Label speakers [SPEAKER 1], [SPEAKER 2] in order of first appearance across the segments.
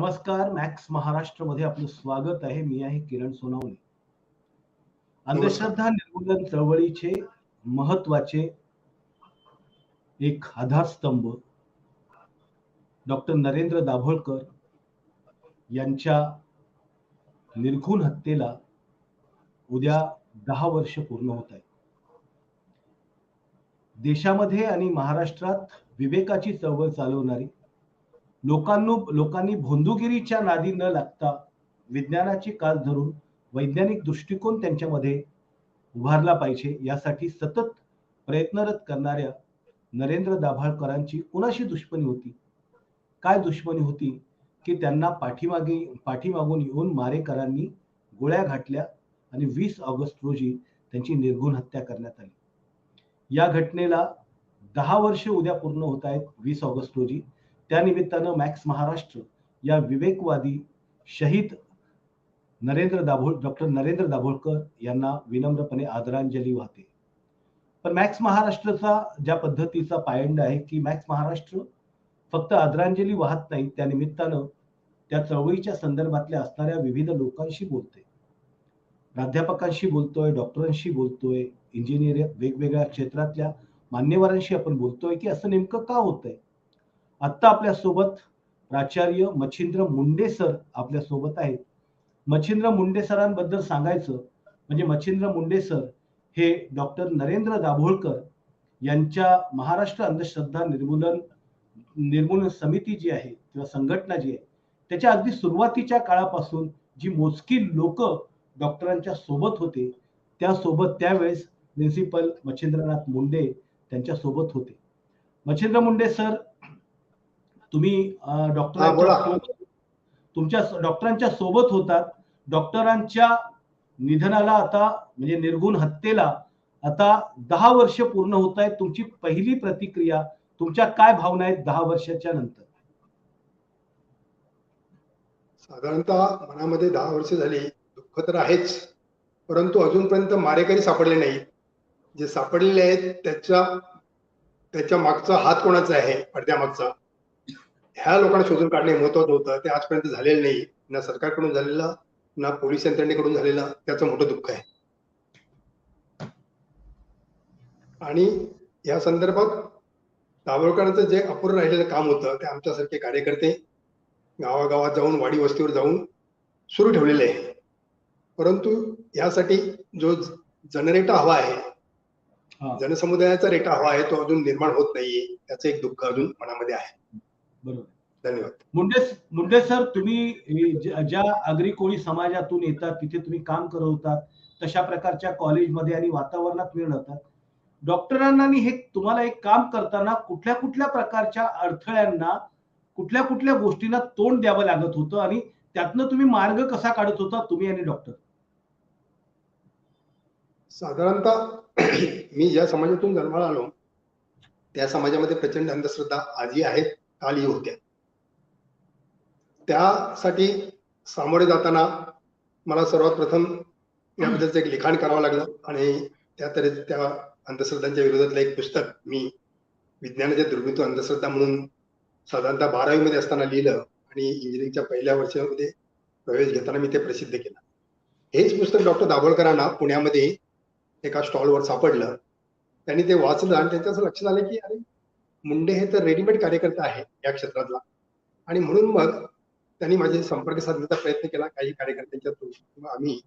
[SPEAKER 1] नमस्कार मॅक्स महाराष्ट्रमध्ये आपलं स्वागत आहे. मी आहे किरण सोनावणे. अंधश्रद्धा निर्मूलन चळवळीचे महत्त्वाचे एक आधारस्तंभ डॉक्टर नरेंद्र दाभोळकर यांच्या निर्घुण हत्येला उद्या दहा वर्ष पूर्ण होत आहे देशामध्ये आणि महाराष्ट्रात विवेकाची चळवळ चालवणारी लोकांनो लोकांनी भोंदुगिरीच्या नादी न लागता विज्ञानाची कास धरून वैज्ञानिक दृष्टिकोन त्यांच्यामध्ये उभारला पाहिजे. यासाठी सतत प्रयत्नरत करणाऱ्या नरेंद्र दाभाळकरांची कुणाशी दुश्मनी होती? काय दुश्मनी होती? की त्यांना पाठीमागे पाठीमागून येऊन मारेकरांनी गोळ्या घातल्या आणि वीस ऑगस्ट रोजी त्यांची निर्घुण हत्या करण्यात आली. या घटनेला दहा वर्ष उद्या पूर्ण होत आहेत वीस ऑगस्ट रोजी. त्यानिमित्तानं मॅक्स महाराष्ट्र या विवेकवादी शहीद नरेंद्र दाभोळ डॉक्टर नरेंद्र दाभोळकर यांना विनम्रपणे आदरांजली वाहते. पण मॅक्स महाराष्ट्रचा ज्या पद्धतीचा पायंड आहे की मॅक्स महाराष्ट्र फक्त आदरांजली वाहत नाही त्या निमित्तानं त्या चळवळीच्या संदर्भातल्या असणाऱ्या विविध लोकांशी बोलते. प्राध्यापकांशी बोलतोय डॉक्टरांशी बोलतोय इंजिनियर वेगवेगळ्या क्षेत्रातल्या मान्यवरांशी आपण बोलतोय की असं नेमकं का होतंय? आत्ता आपल्यासोबत प्राचार्य मच्छिंद्र मुंडे सर आपल्यासोबत आहेत. मच्छिंद्र मुंडे सरांबद्दल सांगायचं म्हणजे मच्छिंद्र मुंडे सर हे डॉक्टर नरेंद्र दाभोळकर यांच्या महाराष्ट्र अंधश्रद्धा निर्मूलन निर्मूलन समिती जी आहे किंवा संघटना जी आहे त्याच्या अगदी सुरुवातीच्या काळापासून जी मोजकी लोक डॉक्टरांच्या सोबत होते त्यासोबत त्यावेळेस प्रिन्सिपल मच्छिंद्रनाथ मुंडे त्यांच्यासोबत होते. मच्छिंद्र मुंडे सर तुम्ही डॉक्टरांच्या तुमच्या डॉक्टरांच्या सोबत होतात. डॉक्टरांच्या निधनाला आता म्हणजे निर्गुण हत्येला आता दहा वर्ष पूर्ण होत आहेत. तुमची पहिली प्रतिक्रिया तुमच्या काय भावना आहेत दहा वर्षाच्या नंतर?
[SPEAKER 2] साधारणतः मनामध्ये दहा वर्ष झाली. दुःख तर आहेच. परंतु अजूनपर्यंत मारेकरी सापडले नाहीत. जे सापडलेले आहेत त्याच्या त्याच्या मागचा हात कोणाचा आहे? पडद्यामागचा. ह्या लोकांना शोधून काढणे महत्वाचं होतं. ते आजपर्यंत झालेलं नाही. ना सरकारकडून झालेलं ना पोलीस यंत्रणेकडून झालेलं त्याचं मोठं दुःख आहे. आणि या संदर्भात दाभोळकरांचं जे अपूर्ण राहिलेलं काम होतं ते आमच्यासारखे कार्यकर्ते गावागावात जाऊन वाडी वस्तीवर जाऊन सुरू ठेवलेले आहे. परंतु यासाठी जो जनरेटा हवा आहे जनसमुदायाचा रेटा हवा आहे तो अजून निर्माण होत नाहीये. त्याचं एक दुःख अजून मनामध्ये आहे.
[SPEAKER 1] बरोबर.
[SPEAKER 2] धन्यवाद.
[SPEAKER 1] मुंडे मुंडे सर तुम्ही ज्या आगरी कोळी समाजातून येतात तिथे तुम्ही काम करत होतात तशा प्रकारच्या कॉलेजमध्ये आणि वातावरणात वेळ होतात डॉक्टरांना हे तुम्हाला एक काम करताना कुठल्या कुठल्या प्रकारच्या अडथळ्यांना कुठल्या कुठल्या गोष्टींना तोंड द्यावं लागत होतं आणि त्यातनं तुम्ही मार्ग कसा काढत होता तुम्ही आणि डॉक्टर?
[SPEAKER 2] साधारणतः मी ज्या समाजातून जन्माला आलो त्या समाजामध्ये प्रचंड अंधश्रद्धा आजही आहेत आली होत्या. त्यासाठी सामोरे जाताना मला सर्वात प्रथम याबद्दलचं एक लिखाण करावं लागलं आणि त्या तरी त्या अंधश्रद्धांच्या विरोधातलं एक पुस्तक मी विज्ञानाच्या दुर्मितो अंधश्रद्धा म्हणून साधारणतः बारावीमध्ये असताना लिहिलं आणि इंजिनिअरिंगच्या पहिल्या वर्षामध्ये प्रवेश घेताना मी ते प्रसिद्ध केलं. हेच पुस्तक डॉक्टर दाभोळकरांना पुण्यामध्ये एका स्टॉलवर सापडलं. त्यांनी ते वाचलं आणि त्यांच्या असं लक्षात आलं की अरे मुंडे हे तर रेडीमेड कार्यकर्ता आहे या क्षेत्रातला. आणि म्हणून मग त्यांनी माझे संपर्क साधण्याचा प्रयत्न केला काही कार्यकर्त्यांच्या थ्रू आम्ही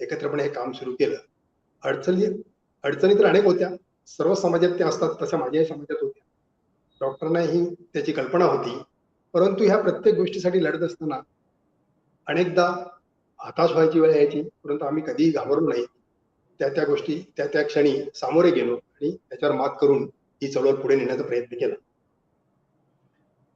[SPEAKER 2] एकत्रपणे हे काम सुरू केलं. अडचणी अडचणी तर अनेक होत्या. सर्व समाजात त्या असतात तशा माझ्याही समाजात होत्या. डॉक्टरांना ही त्याची कल्पना होती. परंतु ह्या प्रत्येक गोष्टीसाठी लढत असताना अनेकदा हताश व्हायची वेळ यायची परंतु आम्ही कधीही घाबरलो नाही त्या त्या गोष्टी त्या त्या क्षणी सामोरे गेलो आणि त्याच्यावर मात करून ही चळवळ पुढे नेण्याचा प्रयत्न केला.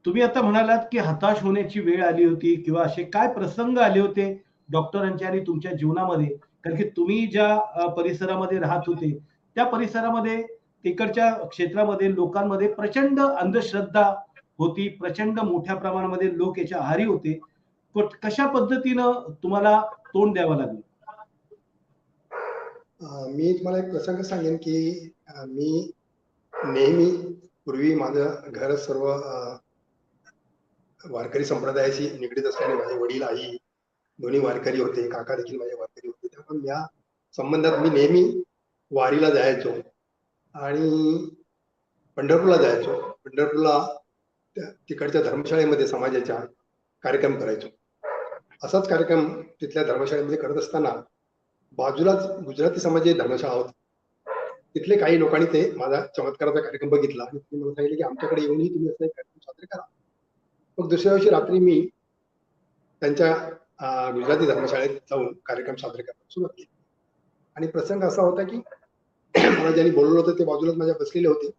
[SPEAKER 1] तुम्ही आता म्हणालात की हताश होण्याची वेळ आली होती किंवा असे काय प्रसंग आले होते डॉक्टरांच्या आणि तुमच्या जीवनामध्ये? कारण की तुम्ही ज्या परिसरामध्ये राहत होते त्या परिसरामध्ये तिकडच्या क्षेत्रामध्ये लोकांमध्ये प्रचंड अंधश्रद्धा होती प्रचंड मोठ्या प्रमाणामध्ये लोक याच्या आहारी होते. कशा पद्धतीनं तुम्हाला तोंड द्यावं लागलं?
[SPEAKER 2] मी तुम्हाला एक प्रसंग सांगेन की मी नेहमी पूर्वी माझं घर सर्व वारकरी संप्रदायाशी निगडीत असल्याने माझे वडील आई दोन्ही वारकरी होते काका देखील माझे वारकरी होते. त्यामुळे या संबंधात मी नेहमी वारीला जायचो आणि पंढरपूरला जायचो. पंढरपूरला तिकडच्या धर्मशाळेमध्ये समाजाच्या कार्यक्रम करायचो. असाच कार्यक्रम तिथल्या धर्मशाळेमध्ये करत असताना बाजूलाच गुजराती समाजाची धर्मशाळा होती. तिथले काही लोकांनी ते माझा चमत्काराचा कार्यक्रम बघितला आणि त्यांनी मला सांगितलं की आमच्याकडे येऊनही तुम्ही असा एक कार्यक्रम साजरे करा. मग दुसऱ्या दिवशी रात्री मी त्यांच्या गुजराती धर्मशाळेत जाऊन कार्यक्रम साजरे करायला सुरुवात केली. आणि प्रसंग असा होता की मला ज्यांनी बोलवलं होतं ते बाजूलाच माझ्या बसलेले होते.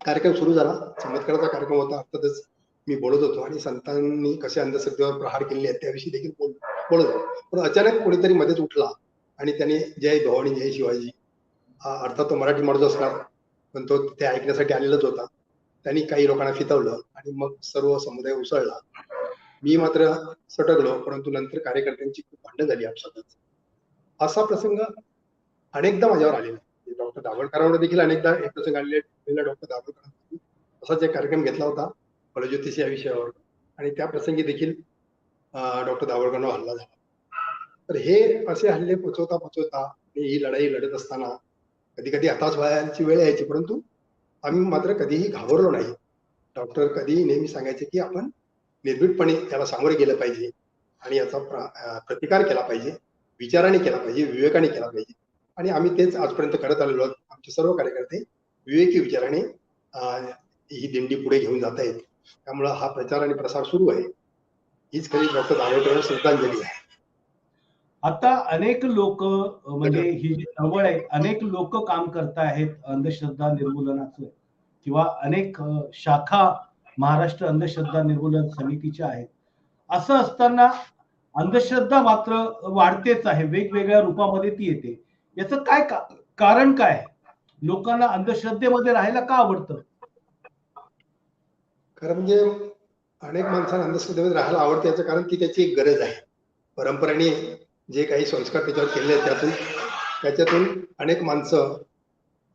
[SPEAKER 2] कार्यक्रम सुरू झाला. चमत्काराचा कार्यक्रम होता. अर्थातच मी बोलत होतो आणि संतांनी कसे अंधश्रद्धेवर प्रहार केले आहेत त्याविषयी देखील बोल बोलत होतो. पण अचानक कोणीतरी मध्येच उठला आणि त्याने जय भवानी जय शिवाजी अर्थात तो मराठी माणूस असणार पण तो ते ऐकण्यासाठी आलेलाच होता. त्यांनी काही लोकांना फितवलं आणि मग सर्व समुदाय उसळला. मी मात्र सटकलो परंतु नंतर कार्यकर्त्यांची खूप भांडण झाली आपसातच. असा प्रसंग अनेकदा माझ्यावर आलेला डॉक्टर दाभोळकरांवर देखील अनेकदा एक प्रसंग आलेला डॉक्टर दाभोळकरांनी असाच एक कार्यक्रम घेतला होता फलज्योतिष या विषयावर. आणि त्या प्रसंगी देखील डॉक्टर दाभोळकरांवर हल्ला झाला. तर हे असे हल्ले पोचवता पोचवता आणि ही लढाई लढत असताना कधी कधी आताच व्हायची वेळ यायची परंतु आम्ही मात्र कधीही घाबरलो नाही. डॉक्टर कधीही नेहमी सांगायचे की आपण निर्भीडपणे त्याला सामोरे गेलं पाहिजे आणि याचा प्रतिकार केला पाहिजे विचाराने केला पाहिजे विवेकाने केला पाहिजे. आणि आम्ही तेच आजपर्यंत करत आलेलो आहोत. आमचे सर्व कार्यकर्ते विवेकी विचाराने ही दिंडी पुढे घेऊन जात आहेत त्यामुळं हा प्रचार आणि प्रसार सुरू आहे. हीच खरी डॉक्टर दाभोळकर श्रद्धांजली आहे.
[SPEAKER 1] आता अनेक लोक म्हणजे ही जी चळवळ आहे अनेक लोक काम करत आहेत अंधश्रद्धा निर्मूलनाचं. किंवा अनेक शाखा महाराष्ट्र अंधश्रद्धा निर्मूलन समितीच्या आहेत. असं असताना अंधश्रद्धा मात्र वाढतेच आहे वेगवेगळ्या रूपामध्ये ती येते. याचं काय का- कारण काय? लोकांना अंधश्रद्धेमध्ये राहायला का आवडतं?
[SPEAKER 2] खरं म्हणजे अनेक माणसांना अंधश्रद्धेमध्ये राहायला आवडते याचं कारण की त्याची एक गरज आहे. परंपरेने जे काही संस्कार त्याच्यावर केले आहेत त्यातून त्याच्यातून अनेक माणसं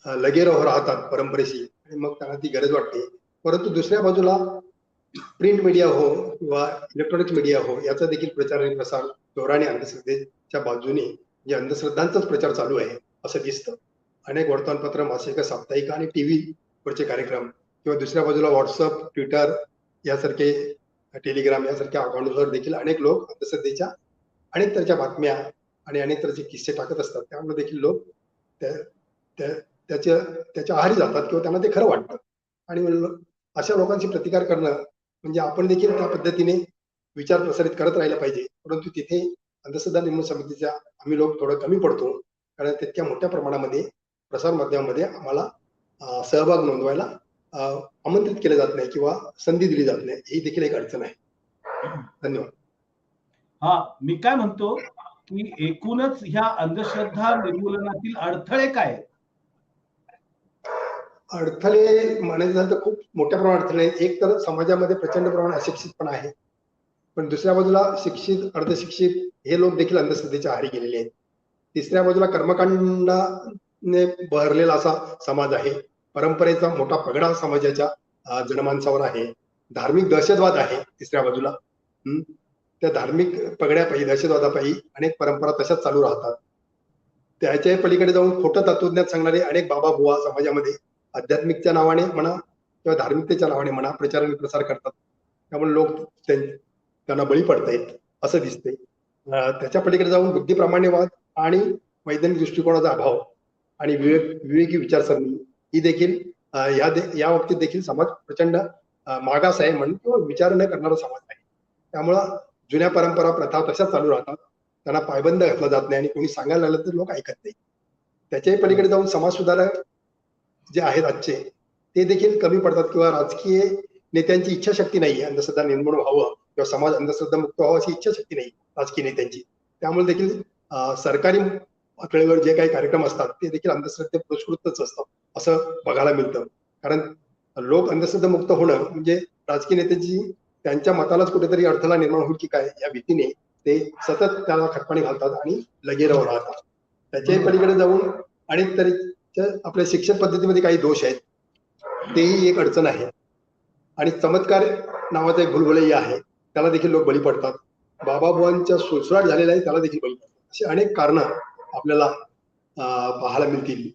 [SPEAKER 2] अं, लगेरो राहतात परंपरेशी. आणि मग त्यांना ती गरज वाटते. परंतु दुसऱ्या बाजूला प्रिंट मीडिया हो किंवा इलेक्ट्रॉनिक मीडिया हो याचा देखील प्रचार आणि प्रसार जोराने अंधश्रद्धेच्या बाजूने जे अंधश्रद्धांचाच प्रचार चालू आहे असं दिसतं. अनेक वर्तमानपत्र मासिक साप्ताहिक आणि टीव्ही वरचे कार्यक्रम किंवा दुसऱ्या बाजूला व्हॉट्सअप ट्विटर यासारखे टेलिग्राम यासारख्या अकाउंटवर देखील अनेक लोक अंधश्रद्धेच्या अनेक तरच्या बातम्या आणि अनेक तरचे किस्से टाकत असतात. त्यामुळे देखील लोक त्या- त्याच्या त्याच्या आहारी जातात किंवा त्यांना ते खरं वाटतं. आणि अशा लोकांशी प्रतिकार करणं म्हणजे आपण देखील त्या पद्धतीने विचार प्रसारित करत राहिला पाहिजे. परंतु तिथे अंधश्रद्धा निर्मूलन समितीच्या आम्ही लोक थोडं कमी पडतो. कारण तितक्या मोठ्या प्रमाणामध्ये प्रसार माध्यमामध्ये आम्हाला सहभाग नोंदवायला आमंत्रित केलं जात नाही किंवा संधी दिली जात नाही. ही देखील एक अडचण आहे. धन्यवाद.
[SPEAKER 1] हा मी काय म्हणतो की एकूणच ह्या अंधश्रद्धा निर्मूलनातील अडथळे काय
[SPEAKER 2] अडथळे म्हणायचं झालं तर खूप मोठ्या प्रमाणात अडथळे एक तर समाजामध्ये प्रचंड प्रमाणात अशिक्षितपणा आहे. पण दुसऱ्या बाजूला शिक्षित अर्धशिक्षित हे लोक देखील अंधश्रद्धेच्या आहारी गेलेले आहेत. तिसऱ्या बाजूला कर्मकांडाने बहरलेला असा समाज आहे. परंपरेचा मोठा पगडा समाजाच्या जनमानसावर आहे. धार्मिक दहशतवाद आहे तिसऱ्या बाजूला. हम्म. त्या धार्मिक पगड्यापायी दहशतवादापायी अनेक परंपरा तशाच चालू राहतात. त्याच्या पलीकडे जाऊन खोटं तत्वज्ञान सांगणारे अनेक बाबा बुवा समाजामध्ये आध्यात्मिकच्या नावाने म्हणा किंवा धार्मिकतेच्या नावाने म्हणा प्रचार आणि प्रसार करतात. त्यामुळे लोक त्यांना बळी पडतायत असं दिसते त्याच्या पलीकडे जाऊन बुद्धिप्रामाण्यवाद आणि वैज्ञानिक दृष्टिकोनाचा अभाव आणि विवेक विवेकी विचारसरणी ही देखील या दे- या बाबतीत देखील समाज प्रचंड मागास आहे म्हणून किंवा विचार न करणारा समाज आहे. त्यामुळं जुन्या परंपरा प्रथा तशाच चालू राहतात. त्यांना पायबंद घातला जात नाही आणि कोणी सांगायला लागलं तर लोक ऐकत नाही. त्याच्याही पलीकडे जाऊन समाज सुधारक जे आहेत आजचे ते देखील कमी पडतात किंवा राजकीय नेत्यांची इच्छाशक्ती नाही अंधश्रद्धा निर्मूळ व्हावं किंवा समाज अंधश्रद्धा मुक्त व्हावं अशी इच्छाशक्ती नाही राजकीय नेत्यांची. त्यामुळे देखील सरकारी पातळीवर जे काही कार्यक्रम असतात ते देखील अंधश्रद्धे पुरस्कृतच असतात असं बघायला मिळतं. कारण लोक अंधश्रद्धा मुक्त होणं म्हणजे राजकीय नेत्यांची त्यांच्या मतालाच कुठेतरी अडथळा निर्माण होईल की काय या भीतीने ते सतत त्याला खतपाणी घालतात आणि लगेरावर राहतात. त्याच्याही पलीकडे जाऊन अनेक तऱ्हेच्या आपल्या शिक्षण पद्धतीमध्ये काही दोष आहेत. तेही एक अडचण आहे. आणि चमत्कार नावाचा एक भुलभुलैया आहे. त्याला देखील लोक बळी पडतात. बाबाबुवांच्या सुळसुळाट झालेला आहे त्याला देखील बळी पडतात. अशी अनेक कारण आपल्याला पाहायला मिळतील.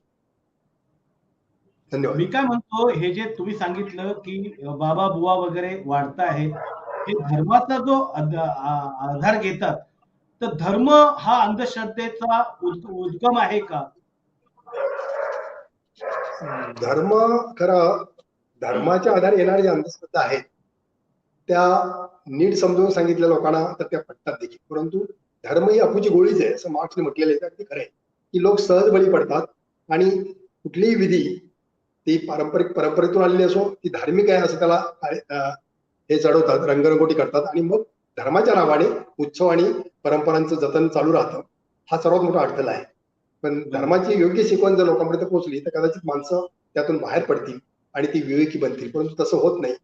[SPEAKER 2] धन्यवाद.
[SPEAKER 1] मी काय म्हणतो हे जे तुम्ही सांगितलं की बाबा बुवा वगैरे वाढत आहेत हे धर्माचा जो आधार घेतात तर धर्म हा अंधश्रद्धेचा उद- उद्गम आहे का?
[SPEAKER 2] धर्म खरं धर्माच्या आधारे येणाऱ्या ज्या अंधश्रद्धा आहेत त्या नीट समजून सांगितल्या लोकांना तर त्या पटतात देखील. परंतु धर्म ही अपूची गोळीच आहे असं मार्क्सने म्हटलेलं आहे अगदी खरं आहे. की लोक सहज बळी पडतात आणि कुठलीही विधी ती पारंपरिक परंपरेतून आलेली असो ती धार्मिक आहे असं त्याला हे चढवतात रंगरंगोटी करतात. आणि मग धर्माच्या नावाने उत्सव आणि परंपरांचं जतन चालू राहतं. हा सर्वात मोठा अडथळा आहे. पण धर्माची योग्य शिकवण जर लोकांपर्यंत पोहोचली तर कदाचित माणसं त्यातून बाहेर पडतील आणि ती विवेकी बनतील. परंतु तसं होत नाही.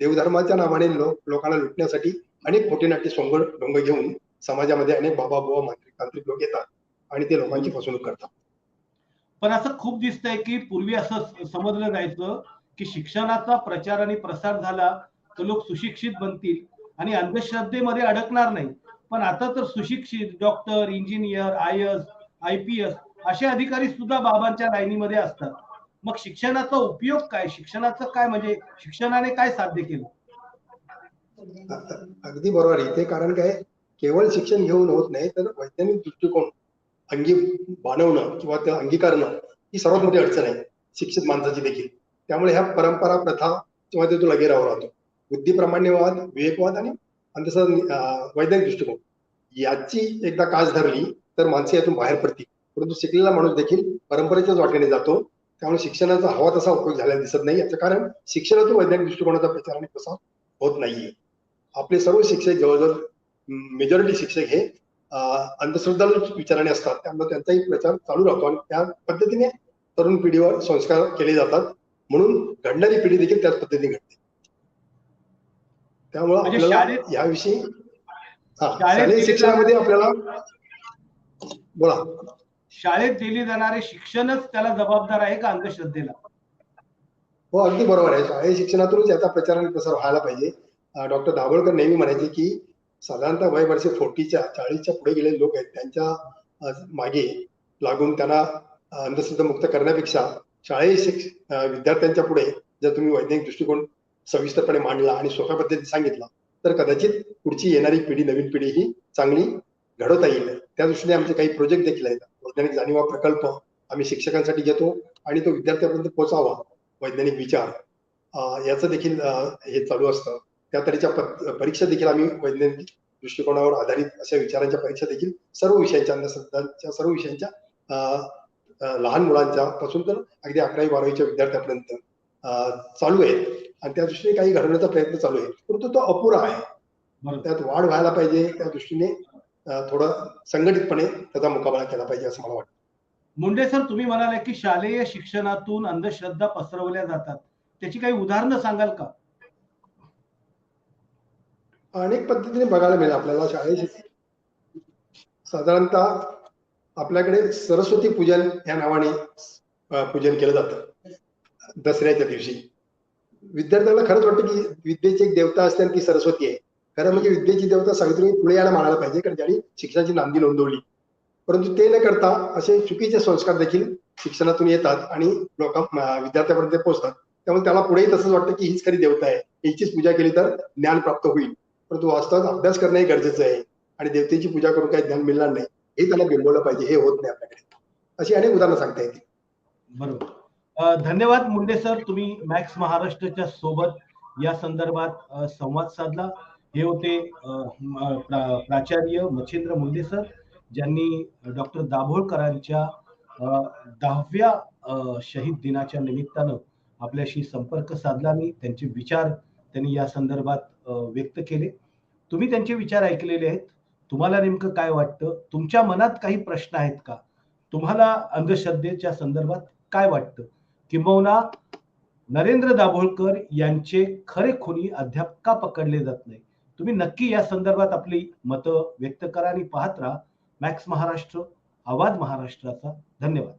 [SPEAKER 2] देवधर्माच्या नावाने लोक लोकांना लुटण्यासाठी अनेक खोटे नाट्य सोंग ढोंग घेऊन समाजामध्ये अनेक बाबा बुवा मांत्रिक तांत्रिक लोक येतात आणि ते लोकांची फसवणूक करतात.
[SPEAKER 1] पण असं खूप दिसतंय की पूर्वी असं समजलं जायचं की शिक्षणाचा प्रचार आणि प्रसार झाला तर लोक सुशिक्षित बनतील आणि अंधश्रद्धेमध्ये अडकणार नाही. पण आता तर सुशिक्षित doctor engineer I S I P S असे अधिकारी सुद्धा बाबांच्या लाईनीमध्ये असतात. मग शिक्षणाचा उपयोग काय? शिक्षणाचं काय? म्हणजे शिक्षणाने काय साध्य केलं?
[SPEAKER 2] अगदी बरोबर. आहे इथे कारण काय? केवळ शिक्षण घेऊन होत नाही तर वैज्ञानिक दृष्टिकोन अंगी बाणवणं किंवा त्या अंगीकारणं ही सर्वात मोठी अडचण आहे शिक्षित माणसाची देखील. त्यामुळे ह्या परंपरा प्रथा किंवा ते तो लगे राहू राहतो. बुद्धिप्रामाण्यवाद विवेकवाद आणि अंधसा वैज्ञानिक दृष्टिकोन. याची एकदा कास धरली तर माणसे यातून बाहेर पडतील. परंतु शिकलेला माणूस देखील परंपरेच्याच वाटेने जातो. त्यामुळे शिक्षणाचा हवा तसा उपयोग झालेला दिसत नाही. याचं कारण शिक्षणातून वैज्ञानिक दृष्टिकोनाचा प्रचार आणि प्रसार होत नाहीये. आपले सर्व शिक्षक जवळजवळ मेजॉरिटी शिक्षक हे अं, अंधश्रद्धालू विचाराने असतात. त्यामुळे त्यांचाही प्रचार चालू राहतो आणि त्या पद्धतीने तरुण पिढीवर संस्कार केले जातात. म्हणून घडणारी पिढी देखील त्याच पद्धतीने घडते. त्यामुळं
[SPEAKER 1] म्हणजे
[SPEAKER 2] आपल्याला याविषयी शालेय शिक्षणामध्ये आपल्याला बोला.
[SPEAKER 1] शाळेत दिले जाणारे शिक्षणच त्याला जबाबदार आहे का अंधश्रद्धेला?
[SPEAKER 2] हो अगदी बरोबर आहे. शालेय शिक्षणातूनच याचा प्रचार आणि प्रसार व्हायला पाहिजे. डॉक्टर दाभोळकर नेहमी म्हणायचे की साधारणतः वय वर्ष फोर्टीच्या चाळीसच्या पुढे गेलेले लोक आहेत त्यांच्या मागे लागून त्यांना अंधश्रद्धा मुक्त करण्यापेक्षा शालेय विद्यार्थ्यांच्या पुढे जर तुम्ही वैज्ञानिक दृष्टिकोन सविस्तरपणे मांडला आणि सोप्या पद्धतीने सांगितला तर कदाचित पुढची येणारी पिढी नवीन पिढी ही चांगली घडवता येईल. त्या दृष्टीने आमचे काही प्रोजेक्ट देखील आहेत. वैज्ञानिक जाणीवा प्रकल्प आम्ही शिक्षकांसाठी घेतो आणि तो विद्यार्थ्यांपर्यंत पोहोचावा. वैज्ञानिक विचार याचं देखील हे चालू असतं. त्या तऱ्हेच्या परीक्षा देखील आम्ही वैज्ञानिक दृष्टिकोनावर आधारित अशा विचारांच्या परीक्षा देखील सर्व विषयांच्या अंधश्रद्धांच्या सर्व विषयांच्या लहान मुलांच्या पासून तर अगदी अकरावी बारावीच्या विद्यार्थ्यापर्यंत चालू आहेत. आणि त्या दृष्टीने काही घडवण्याचा प्रयत्न चालू आहे परंतु तो अपुरा आहे. त्यात वाढ व्हायला पाहिजे त्या दृष्टीने थोडं संघटितपणे त्याचा मुकाबला केला पाहिजे असं मला वाटतं.
[SPEAKER 1] मुंडे सर तुम्ही म्हणाले की शालेय शिक्षणातून अंधश्रद्धा पसरवल्या जातात. त्याची काही उदाहरणं सांगाल का?
[SPEAKER 2] अनेक पद्धतीने बघायला मिळेल आपल्याला शाळेत साधारणतः आपल्याकडे सरस्वती पूजन या नावाने पूजन केलं जातं. दसऱ्याच्या दिवशी. विद्यार्थ्यांना खरंच वाटतं की विद्येची एक देवता असते आणि ती सरस्वती आहे. खरं म्हणजे विद्येची देवता सावित्री पुढे यायला मानायला पाहिजे कारण ज्यांनी शिक्षणाची नांदी नोंदवली. परंतु ते न करता असे चुकीचे संस्कार देखील शिक्षणातून येतात आणि लोक विद्यार्थ्यापर्यंत पोहोचतात. त्यामुळे त्याला पुढेही तसंच वाटतं की हीच खरी देवता आहे. हिचीच पूजा केली तर ज्ञान प्राप्त होईल. परंतु वास्तवात अभ्यास करणं हे गरजेचं आहे. आणि देवतेची पूजा करून काही ज्ञान मिळणार नाही हे त्याला बिंबवलं पाहिजे हे होत नाही आपल्याकडे. अशी अनेक उदाहरणं सांगता येतील.
[SPEAKER 1] बरोबर. धन्यवाद मुंडे सर तुम्ही मॅक्स महाराष्ट्राच्या सोबत या संदर्भात संवाद साधला. हे होते प्राचार्य मच्छिंद्र मुंडे सर ज्यांनी डॉक्टर दाभोळकरांच्या दहाव्या शहीद दिनाच्या निमित्तानं आपल्याशी संपर्क साधला. आणि त्यांचे विचार त्यांनी या संदर्भात व्यक्त केले. तुम्ही त्यांचे विचार ऐकलेले आहेत. तुम्हाला नेमकं काय वाटतं? तुमच्या मनात काही प्रश्न आहेत का? तुम्हाला अंधश्रद्धेच्या संदर्भात काय वाटतं? किंबहुना नरेंद्र दाभोळकर यांचे खरे खुनी अद्याप का पकडले जात नाही? तुम्ही नक्की या संदर्भात आपली मतं व्यक्त करा आणि पाहत राहा. मॅक्स महाराष्ट्र आवाज महाराष्ट्राचा. धन्यवाद.